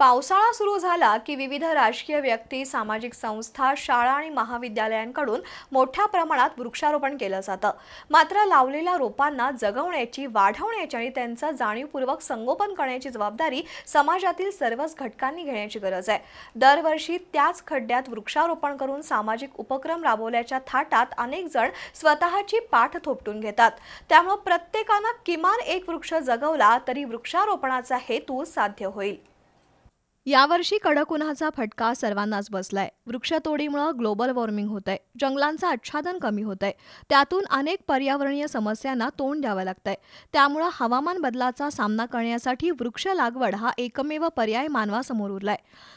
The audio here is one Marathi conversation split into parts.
पावसाळा सुरू झाला की विविध राजकीय व्यक्ती सामाजिक संस्था शाळा आणि महाविद्यालयांकडून मोठ्या प्रमाणात वृक्षारोपण केलं जातं. मात्र लावलेल्या रोपांना जगवण्याची वाढवण्याची आणि त्यांचं जाणीवपूर्वक संगोपन करण्याची जबाबदारी समाजातील सर्वच घटकांनी घेण्याची गरज आहे. दरवर्षी त्याच खड्ड्यात वृक्षारोपण करून सामाजिक उपक्रम राबवल्याच्या थाटात अनेक जण स्वतःची पाठ थोपटून घेतात. त्यामुळे प्रत्येकानं किमान एक वृक्ष जगवला तरी वृक्षारोपणाचा हेतू साध्य होईल. यावर्षी कडक उन्हाचा फटका सर्वांनाच बसलाय. वृक्षतोडीमुळे ग्लोबल वॉर्मिंग होत आहे जंगलांचं आच्छादन कमी होत आहे त्यातून अनेक पर्यावरणीय समस्यांना तोंड द्यावं लागतंय. त्यामुळं हवामान बदलाचा सामना करण्यासाठी वृक्ष लागवड हा एकमेव पर्याय मानवासमोर उरलाय.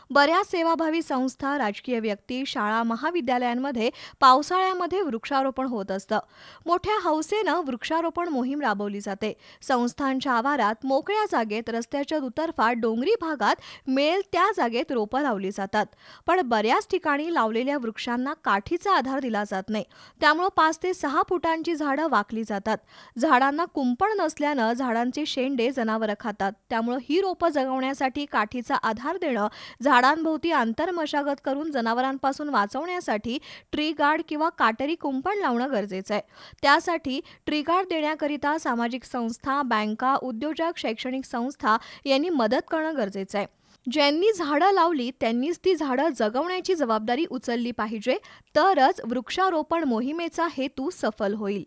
बऱ्याच सेवाभावी संस्था राजकीय व्यक्ती शाळा महाविद्यालयांमध्ये पावसाळ्यामध्ये वृक्षारोपण होत असतं. मोठ्या हौसेनं वृक्षारोपण मोहीम राबवली जाते. संस्थांच्या आवारात मोकळ्या जागेत रस्त्याच्या दुतर्फा डोंगरी भागात मिळेल त्या जागेत रोपं लावली जातात. पण बऱ्याच ठिकाणी लावलेल्या वृक्षांना काठीचा आधार दिला जात नाही. त्यामुळं पाच ते सहा फुटांची झाडं वाकली जातात. झाडांना कुंपण नसल्यानं झाडांचे शेंडे जनावरं खातात. त्यामुळं ही रोपं जगवण्यासाठी काठीचा आधार देणं झाडांभोवती आंतरमशागत करून जनावरांपासून वाचवण्यासाठी ट्री गार्ड किंवा काटेरी कुंपण लावणं गरजेचं आहे. त्यासाठी ट्री गार्ड देण्याकरिता सामाजिक संस्था बँका उद्योजक शैक्षणिक संस्था यांनी मदत करणं गरजेचं आहे. ज्यांनी झाडं लावली त्यांनीच ती झाडं जगवण्याची जबाबदारी उचलली पाहिजे तरच वृक्षारोपण मोहिमेचा हेतू सफल होईल.